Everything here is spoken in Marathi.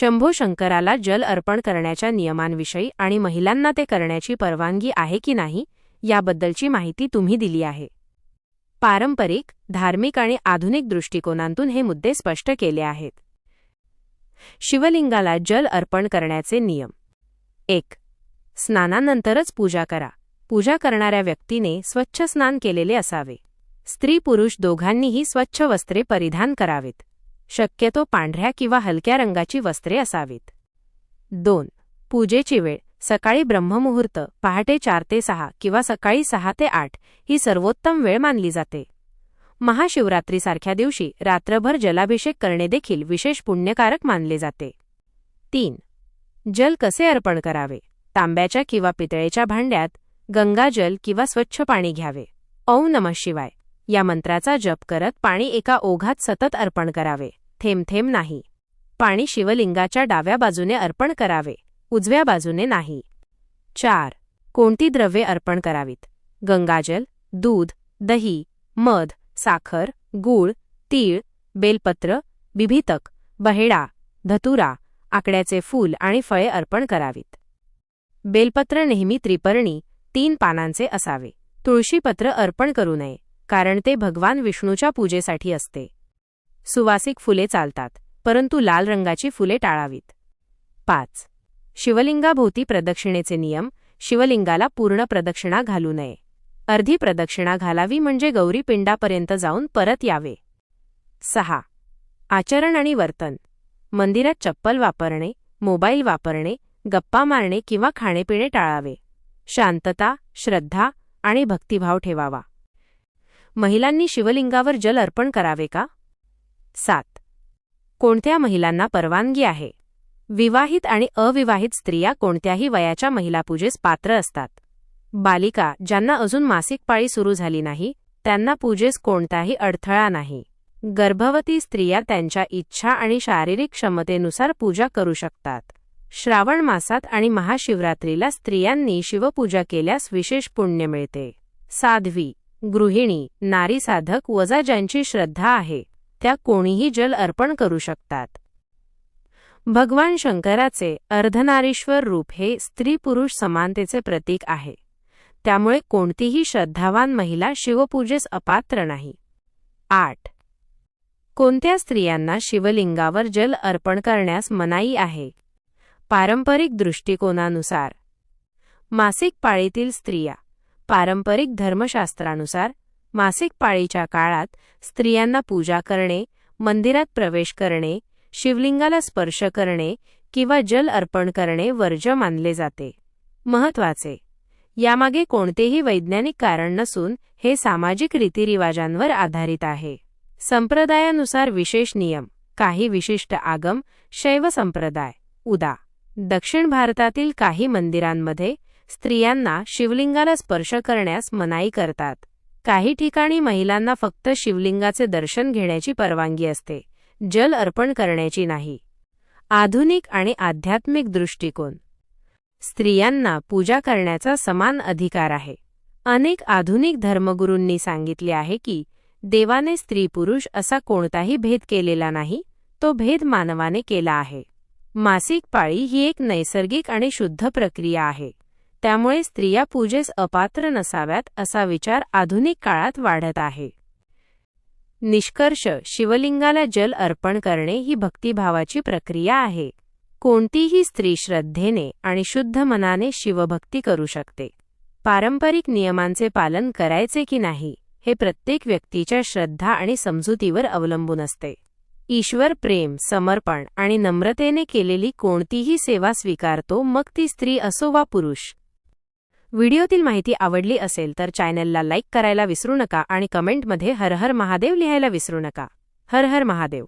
शंभो शंकराला जल अर्पण करण्याच्या नियमांविषयी आणि महिलांना ते करण्याची परवानगी आहे की नाही याबद्दलची माहिती तुम्ही दिली आहे. पारंपरिक धार्मिक आणि आधुनिक दृष्टिकोनातून हे मुद्दे स्पष्ट केले आहेत. शिवलिंगाला जल अर्पण करण्याचे नियम. एक स्नानानंतरच पूजा करा. पूजा करणाऱ्या व्यक्तीने स्वच्छ स्नान केलेले असावे. स्त्री पुरुष दोघांनीही स्वच्छ वस्त्रे परिधान करावेत. शक्यतो पांढऱ्या किंवा हलक्या रंगाची वस्त्रे असावीत. दोन पूजेची वेळ. सकाळी ब्रह्ममुहूर्त पहाटे चार ते सहा किंवा सकाळी सहा ते आठ ही सर्वोत्तम वेळ मानली जाते. महाशिवरात्रीसारख्या दिवशी रात्रभर जलाभिषेक करणे देखील विशेष पुण्यकारक मानले जाते. तीन जल कसे अर्पण करावे? तांब्याच्या किंवा पितळेच्या भांड्यात गंगाजल किंवा स्वच्छ पाणी घ्यावे. ओम नमः शिवाय. या मंत्राचा जप करत पाणी एका ओघात सतत अर्पण करावे. थेंब थेंब नाही. पाणी शिवलिंगाच्या डाव्या बाजूने अर्पण करावे. उजव्या बाजूने नाही. चार. कोणती द्रव्ये अर्पण करावीत? गंगाजल दूध दही मध साखर गूळ तीळ बेलपत्र बिभितक बहेडा धतुरा आकड्याचे फूल आणि फळे अर्पण करावीत. बेलपत्र नेहमी त्रिपर्णी तीन पानांचे असावे. तुळशीपत्र अर्पण करू नये. कारण ते भगवान विष्णूच्या पूजेसाठी असते. सुवासिक फुले चालतात परंतु लाल रंगाची फुले टाळावीत. पाच. शिवलिंगाभोवती प्रदक्षिणेचे नियम शिवलिंगाला पूर्ण प्रदक्षिणा घालू नये. अर्धी प्रदक्षिणा घालावी म्हणजे गौरी पिंडापर्यंत जाऊन परत यावे. सहा. आचरण आणि वर्तन. मंदिरात चप्पल वापरणे मोबाईल वापरणे गप्पा मारणे किंवा खाणेपिणे टाळावे. शांतता श्रद्धा आणि भक्तिभाव ठेवावा. महिलांनी शिवलिंगावर जल अर्पण करावे का? सात. कोणत्या महिलांना परवानगी आहे? विवाहित आणि अविवाहित स्त्रिया कोणत्याही वयाच्या महिला पूजेस पात्र असतात. बालिका ज्यांना अजून मासिक पाळी सुरू झाली नाही त्यांना पूजेस कोणताही अडथळा नाही. गर्भवती स्त्रिया त्यांच्या इच्छा आणि शारीरिक क्षमतेनुसार पूजा करू शकतात. श्रावण मासात आणि महाशिवरात्रीला स्त्रियांनी शिवपूजा केल्यास विशेष पुण्य मिळते. साध्वी. गृहिणी नारी साधक वजा ज्यांची श्रद्धा आहे त्या कोणीही जल अर्पण करू शकतात. भगवान शंकराचे अर्धनारीश्वर रूप हे स्त्री पुरुष समानतेचे प्रतीक आहे. त्यामुळे कोणतीही श्रद्धावान महिला शिवपूजेस अपात्र नाही. आठ. कोणत्या स्त्रियांना शिवलिंगावर जल अर्पण करण्यास मनाई आहे? पारंपरिक दृष्टिकोनानुसार. मासिक पाळीतील स्त्रिया. पारंपरिक धर्मशास्त्रानुसार मासिक पाळीच्या काळात स्त्रियांना पूजा करणे मंदिरात प्रवेश करणे शिवलिंगाला स्पर्श करणे किंवा जल अर्पण करणे वर्ज मानले जाते. महत्त्वाचे यामागे कोणतेही वैज्ञानिक कारण नसून हे सामाजिक रीतिरिवाजांवर आधारित आहे. संप्रदायानुसार विशेष नियम काही विशिष्ट आगम शैव संप्रदाय उदा. दक्षिण भारतातील काही मंदिरांमध्ये स्त्रियांना शिवलिंगाला स्पर्श करण्यास मनाई करतात. काही ठिकाणी महिलांना फक्त शिवलिंगाचे दर्शन घेण्याची परवानगी असते जल अर्पण करण्याची नाही. आधुनिक आणि आध्यात्मिक दृष्टिकोन. स्त्रियांना पूजा करण्याचा समान अधिकार आहे. अनेक आधुनिक धर्मगुरूंनी सांगितले आहे की देवाने स्त्री पुरुष असा कोणताही भेद केलेला नाही तो भेद मानवाने केला आहे. मासिक पाळी ही एक नैसर्गिक आणि शुद्ध प्रक्रिया आहे. त्यामुळे स्त्रिया पूजेस अपात्र नसाव्यात असा विचार आधुनिक काळात वाढत आहे. निष्कर्ष शिवलिंगाला जल अर्पण करणे ही भक्तिभावाची प्रक्रिया आहे. कोणतीही स्त्री श्रद्धेने आणि शुद्ध मनाने शिवभक्ती करू शकते. पारंपरिक नियमांचे पालन करायचे की नाही हे प्रत्येक व्यक्तीच्या श्रद्धा आणि समजुतीवर अवलंबून असते. ईश्वर प्रेम समर्पण आणि नम्रतेने केलेली कोणतीही सेवा स्वीकारतो मग ती स्त्री असो वा पुरुष व्हिडिओतील माहिती आवडली असेल तर चॅनलला लाईक करायला विसरू नका आणि कमेंटमध्ये हर हर महादेव लिहायला विसरू नका. हर हर महादेव.